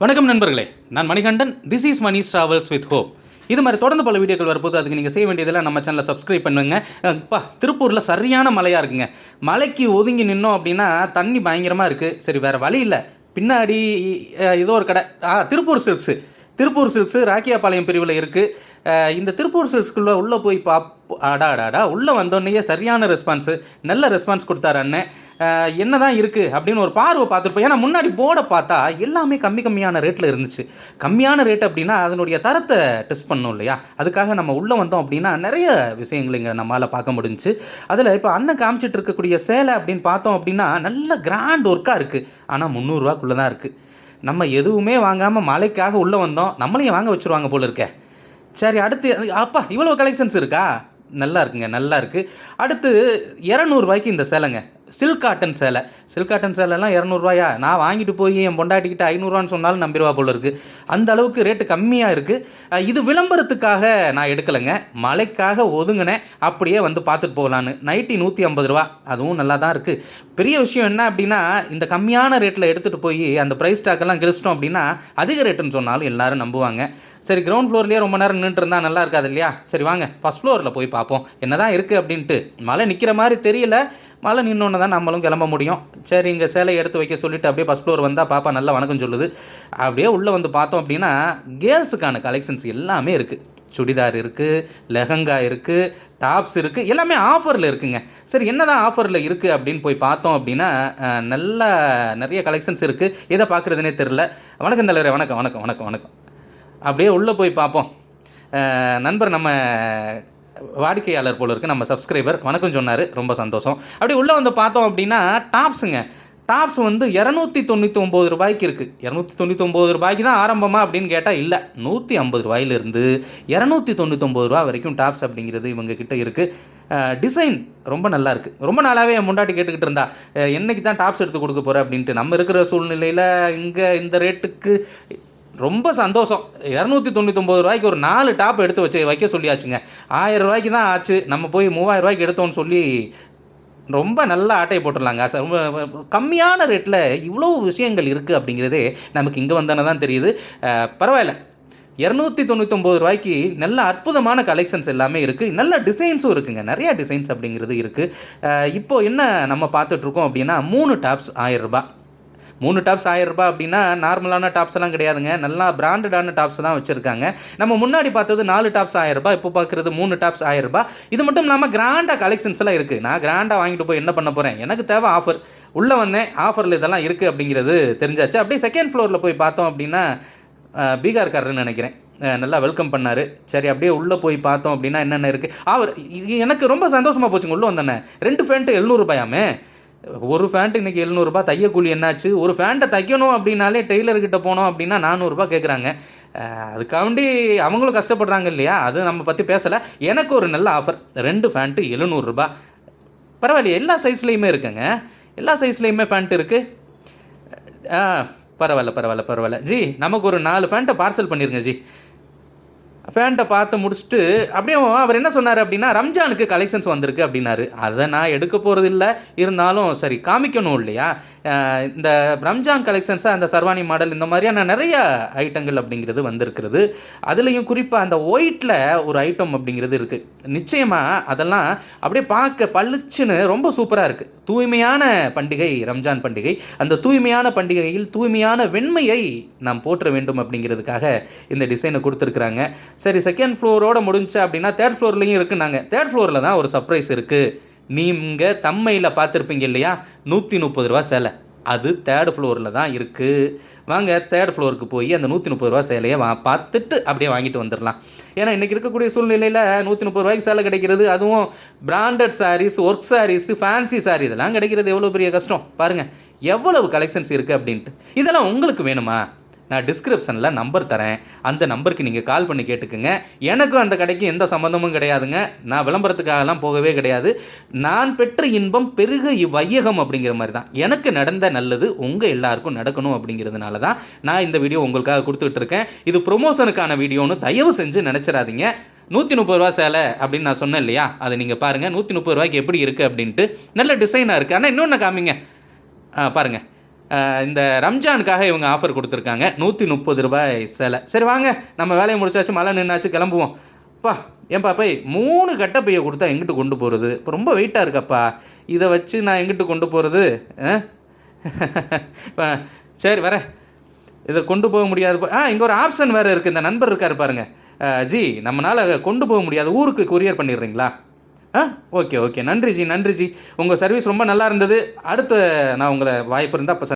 வணக்கம் நண்பர்களே. நான் Manikandan. This is Mani travels with hope இது மாதிரி தொடர்ந்து பல வீடியோக்கள் வரப்போது அதுக்கு நீங்கள் செய்ய வேண்டியதெல்லாம் நம்ம சேனலை சப்ஸ்கிரைப் பண்ணுங்க. இப்போ திருப்பூரில் சரியான மழையாக இருக்குங்க. மலைக்கு ஒதுங்கி நின்னோம் அப்படின்னா தண்ணி பயங்கரமாக இருக்குது சரி வேறு வழி இல்லை. பின்னாடி ஏதோ ஒரு கடை. ஆ திருப்பூர் சில்க்ஸு. திருப்பூர் சில்க்ஸு ராக்கியாபாளையம் பிரிவில் இருக்குது இந்த திருப்பூர் சில்க்ஸ்குள்ளே உள்ளே போய் பாப் அடா அடாடா உள்ளே வந்தோடனேயே சரியான ரெஸ்பான்ஸு நல்ல ரெஸ்பான்ஸ் கொடுத்தாரு அண்ணன். என்ன தான் இருக்குது அப்படின்னு ஒரு பார்வை பார்த்துருப்போம். ஏன்னா முன்னாடி போர்டை பார்த்தா எல்லாமே கம்மி கம்மியான ரேட்டில் இருந்துச்சு. கம்மியான ரேட் அப்படின்னா அதனுடைய தரத்தை டெஸ்ட் பண்ணோம் இல்லையா? அதுக்காக நம்ம உள்ளே வந்தோம் அப்படின்னா நிறைய விஷயங்கள் இங்கே நம்மளால் பார்க்க முடிஞ்சு அதில் இப்போ அண்ணன் காமிச்சிட்டு இருக்கக்கூடிய சேலை அப்படின்னு பார்த்தோம் அப்படின்னா நல்ல கிராண்ட் ஒர்க்காக இருக்குது ஆனால் முந்நூறுரூவாக்குள்ளே தான் இருக்குது நம்ம எதுவுமே வாங்காமல் மலைக்காக உள்ளே வந்தோம். நம்மளையும் வாங்க வச்சுருவாங்க போல இருக்கே. சரி அடுத்து அப்பா இவ்வளோ கலெக்ஷன்ஸ் இருக்கா? நல்லா இருக்குங்க நல்லா இருக்குது அடுத்து இரநூறுவாய்க்கு இந்த சேலைங்க. சில்க் காட்டன் சேலை. சில்க் காட்டன் சேலைலாம் இரநூறுவாயா? நான் வாங்கிட்டு போய் என் பொண்டாட்டிக்கிட்ட ஐநூறுரூவான்னு சொன்னாலும் நம்பிடுவா போல இருக்குது அந்த அளவுக்கு ரேட்டு கம்மியாக இருக்குது இது விளம்பரத்துக்காக நான் எடுக்கலைங்க. மழைக்காக ஒதுங்கினேன். அப்படியே வந்து பார்த்துட்டு போகலான்னு. நைட்டி நூற்றி ஐம்பது ரூபா. அதுவும் நல்லா தான் இருக்குது பெரிய விஷயம் என்ன அப்படின்னா இந்த கம்மியான ரேட்டில் எடுத்துகிட்டு போய் அந்த ப்ரைஸ் ஸ்டாக்கெல்லாம் கிழிச்சிட்டோம் அப்படின்னா அதிக ரேட்டுன்னு சொன்னாலும் எல்லாரும் நம்புவாங்க. சரி கிரவுண்ட் ஃப்ளோர்லேயே ரொம்ப நேரம் நின்றுட்டு இருந்தால் நல்லா இருக்காது இல்லையா? சரி வாங்க. ஃபஸ்ட் ஃப்ளோரில் போய் பார்ப்போம். என்னதான் இருக்குது அப்படின்ட்டு. மழை நிற்கிற மாதிரி தெரியல. மழை நின்னோன்னு தான் நம்மளும் கிளம்ப முடியும். சரி இங்கே சேலையை எடுத்து வைக்க சொல்லிட்டு அப்படியே ஃபஸ்ட் ஃப்ளோர் வந்தால் பாப்பா நல்லா வணக்கம் சொல்லுது. அப்படியே உள்ளே வந்து பார்த்தோம் அப்படின்னா கேர்ள்ஸுக்கான கலெக்ஷன்ஸ் எல்லாமே இருக்குது சுடிதார் இருக்குது லெஹங்கா இருக்குது டாப்ஸ் இருக்குது எல்லாமே ஆஃபரில் இருக்குங்க. சரி என்னதான் ஆஃபரில் இருக்குது அப்படின்னு போய் பார்த்தோம் அப்படின்னா நல்ல நிறைய கலெக்ஷன்ஸ் இருக்குது எதை பார்க்குறதுனே தெரில வணக்கம் தலைவரே வணக்கம் வணக்கம் வணக்கம் வணக்கம். அப்படியே உள்ளே போய் பார்ப்போம். நண்பர் நம்ம வாடிக்கையாளர் போல இருக்குது நம்ம சப்ஸ்கிரைபர் வணக்கம் சொன்னார். ரொம்ப சந்தோஷம். அப்படியே உள்ளே வந்து பார்த்தோம் அப்படின்னா டாப்ஸுங்க டாப்ஸ் வந்து இரநூத்தி தொண்ணூற்றி ஒம்பது ரூபாய்க்கு இருக்குது இரநூத்தி தொண்ணூற்றி ஒம்பது ரூபாய்க்கு தான் ஆரம்பமாக அப்படின்னு கேட்டால் இல்லை. நூற்றி ஐம்பது ரூபாயிலிருந்து இரநூத்தி தொண்ணூத்தொம்பது ரூபா வரைக்கும் டாப்ஸ் அப்படிங்கிறது இவங்கக்கிட்ட இருக்குது டிசைன் ரொம்ப நல்லா இருக்குது ரொம்ப நாளாகவே என் முண்டாட்டி கேட்டுக்கிட்டு இருந்தா என்றைக்கு என்னைக்கு தான் டாப்ஸ் எடுத்து கொடுக்க போகிற அப்படின்ட்டு. நம்ம இருக்கிற சூழ்நிலையில் இங்கே இந்த ரேட்டுக்கு ரொம்ப சந்தோஷம். இரநூத்தி தொண்ணூத்தொம்பது ரூபாய்க்கு ஒரு நாலு டாப் எடுத்து வச்சு வைக்க சொல்லியாச்சுங்க. ஆயிரம் ரூபாய்க்கு தான் ஆச்சு. நம்ம போய் மூவாயிரம் ரூபாய்க்கு எடுத்தோம்னு சொல்லி ரொம்ப நல்ல ஆட்டையை போட்டுடலாங்க. சார் ரொம்ப கம்மியான ரேட்டில் இவ்வளோ விஷயங்கள் இருக்குது அப்படிங்கிறதே நமக்கு இங்கே வந்தானே தான் தெரியுது. பரவாயில்ல. இரநூத்தி தொண்ணூத்தொம்பது ரூபாய்க்கு நல்ல அற்புதமான கலெக்ஷன்ஸ் எல்லாமே இருக்குது நல்ல டிசைன்ஸும் இருக்குங்க. நிறையா டிசைன்ஸ் அப்படிங்கிறது இருக்குது இப்போது என்ன நம்ம பார்த்துட்ருக்கோம் அப்படின்னா மூணு டாப்ஸ் ஆயிரம் ரூபாய். மூணு டாப்ஸ் ஆயிரம் ரூபாய் அப்படின்னா நார்மலான டாப்ஸ் எல்லாம் கிடையாதுங்க. நல்லா பிராண்டடான டாப்ஸ் தான் வச்சுருக்காங்க. நம்ம முன்னாடி பார்த்தது நாலு டாப்ஸ் ஆயிரம் ரூபாய் இப்போ பார்க்குறது மூணு டாப்ஸ் ஆயிரம் ரூபாய். இது மட்டும் இல்லாமல் கிராண்டாக கலெக்ஷன்ஸ் எல்லாம் இருக்குது நான் கிராண்டாக வாங்கிட்டு போய் என்ன பண்ண போகிறேன் எனக்கு தேவை ஆஃபர் உள்ளே வந்தேன் ஆஃபரில் இதெல்லாம் இருக்குது அப்படிங்கிறது தெரிஞ்சாச்சு. அப்படியே செகண்ட் ஃப்ளோரில் போய் பார்த்தோம் அப்படின்னா பீகார்காரர்னு நினைக்கிறேன். நல்லா வெல்கம் பண்ணார். சரி அப்படியே உள்ளே போய் பார்த்தோம் அப்படின்னா என்னென்ன இருக்குது அவர் எனக்கு ரொம்ப சந்தோஷமாக போச்சுங்க. உள்ளே வந்தேன்னே. ரெண்டு ஃபேண்ட்டு எழுநூறுபாயாமே ஒரு ஃபேண்ட்டு இன்றைக்கி எழுநூறுபா தையக்கூலி என்னாச்சு? ஒரு ஃபேண்ட்டை தைக்கணும் அப்படின்னாலே டெய்லர்கிட்ட போனோம் அப்படின்னா நானூறுரூபா கேட்குறாங்க அதுக்காண்டி அவங்களும் கஷ்டப்படுறாங்க இல்லையா? அது நம்ம பற்றி பேசலை. எனக்கு ஒரு நல்ல ஆஃபர் ரெண்டு ஃபேண்ட்டு எழுநூறுரூபா பரவாயில்லையே எல்லா சைஸ்லேயுமே இருக்குங்க. எல்லா சைஸ்லேயுமே ஃபேண்ட் இருக்குது ஆ பரவாயில்ல பரவாயில்ல பரவாயில்ல. ஜி நமக்கு ஒரு நாலு ஃபேண்ட்டை பார்சல் பண்ணிருங்க ஜி. ஃபேண்ட்டை பார்த்து முடிச்சுட்டு அப்படியே அவர் என்ன சொன்னார் அப்படின்னா ரம்ஜானுக்கு கலெக்ஷன்ஸ் வந்திருக்கு அப்படின்னாரு. அதை நான் எடுக்க போகிறது இல்லை இருந்தாலும் சரி காமிக்கணும் இல்லையா? இந்த ரம்ஜான் கலெக்ஷன்ஸாக அந்த சர்வானி மாடல் இந்த மாதிரியான நிறைய ஐட்டங்கள் அப்படிங்கிறது வந்திருக்கிறது. அதுலேயும் குறிப்பாக அந்த ஒயிட்டில் ஒரு ஐட்டம் அப்படிங்கிறது இருக்குது நிச்சயமாக அதெல்லாம் அப்படியே பார்க்க பளிச்சுன்னு ரொம்ப சூப்பராக இருக்குது தூய்மையான பண்டிகை ரம்ஜான் பண்டிகை. அந்த தூய்மையான பண்டிகையில் தூய்மையான வெண்மையை நாம் போற்ற வேண்டும் அப்படிங்கிறதுக்காக இந்த டிசைனை கொடுத்துருக்குறாங்க. சரி செகண்ட் ஃப்ளோரோட முடிஞ்சா அப்படின்னா தேர்ட் ஃப்ளோர்லேயும் இருக்குன்னாங்க. தேர்ட் ஃப்ளோரில் தான் ஒரு சர்ப்ரைஸ் இருக்குது நீங்கள் தம்மையில் பார்த்துருப்பீங்க இல்லையா? நூற்றி முப்பது ரூபா சேலை. அது தேர்ட் ஃப்ளோரில் தான் இருக்குது வாங்க தேர்ட் ஃப்ளோருக்கு போய் அந்த நூற்றி முப்பது ரூபா சேலையை வா பார்த்துட்டு அப்படியே வாங்கிட்டு வந்துடலாம் ஏன்னா இன்றைக்கி இருக்கக்கூடிய சூழ்நிலையில் நூற்றி முப்பது ரூபாய்க்கு சேலை கிடைக்கிறது அதுவும் branded saris work saris fancy sari இதெல்லாம் கிடைக்கிறது எவ்வளோ பெரிய கஷ்டம்? பாருங்கள் எவ்வளவு கலெக்ஷன்ஸ் இருக்குது அப்படின்ட்டு. இதெல்லாம் உங்களுக்கு வேணுமா? நான் டிஸ்கிரிப்ஷனில் நம்பர் தரேன். அந்த நம்பருக்கு நீங்கள் கால் பண்ணி கேட்டுக்குங்க. எனக்கும் அந்த கடைக்கு எந்த சம்மந்தமும் கிடையாதுங்க. நான் விளம்பரத்துக்காகலாம் போகவே கிடையாது. நான் பெற்ற இன்பம் பெருக இவ்வையகம் அப்படிங்கிற மாதிரி தான் எனக்கு நடந்த நல்லது உங்கள் எல்லாருக்கும் நடக்கணும் அப்படிங்கிறதுனால தான் நான் இந்த வீடியோ உங்களுக்காக கொடுத்துட்டு இருக்கேன் இது ப்ரொமோஷனுக்கான வீடியோன்னு தயவு செஞ்சு நினச்சிடாதீங்க. நூற்றி முப்பது ரூபா சேலை அப்படின்னு நான் சொன்னேன் இல்லையா? அதை நீங்கள் பாருங்கள் நூற்றி முப்பது ரூபாய்க்கு எப்படி இருக்குது அப்படின்ட்டு. நல்ல டிசைனாக இருக்குது ஆனால் இன்னொன்று காமிங்க. ஆ பாருங்கள் இந்த ரம்ஜானுக்காக இவங்க ஆஃபர் கொடுத்துருக்காங்க. நூற்றி முப்பது ரூபாய் சேலை. சரி வாங்க. நம்ம வேலையை முடிச்சாச்சு. மழை நின்னாச்சு. கிளம்புவோம். அப்பா ஏன்பா போய் மூணு கட்டை பையை கொடுத்தா எங்கிட்டு கொண்டு போகிறது இப்போ ரொம்ப வெயிட்டாக இருக்கப்பா. இதை வச்சு நான் எங்கிட்டு கொண்டு போகிறது சரி வரேன். இதை கொண்டு போக முடியாது ஆ இங்கே ஒரு ஆப்ஷன் வேறு இருக்குது இந்த நண்பர் இருக்கார் பாருங்கள் ஜி நம்மளால் கொண்டு போக முடியாது. ஊருக்கு கொரியர் பண்ணிடுறீங்களா? ஆ ஓகே ஓகே. நன்றி ஜி நன்றி ஜி. உங்கள் சர்வீஸ் ரொம்ப நல்லா இருந்தது. அடுத்து நான் உங்களை வாய்ப்பு இருந்தால் அப்போ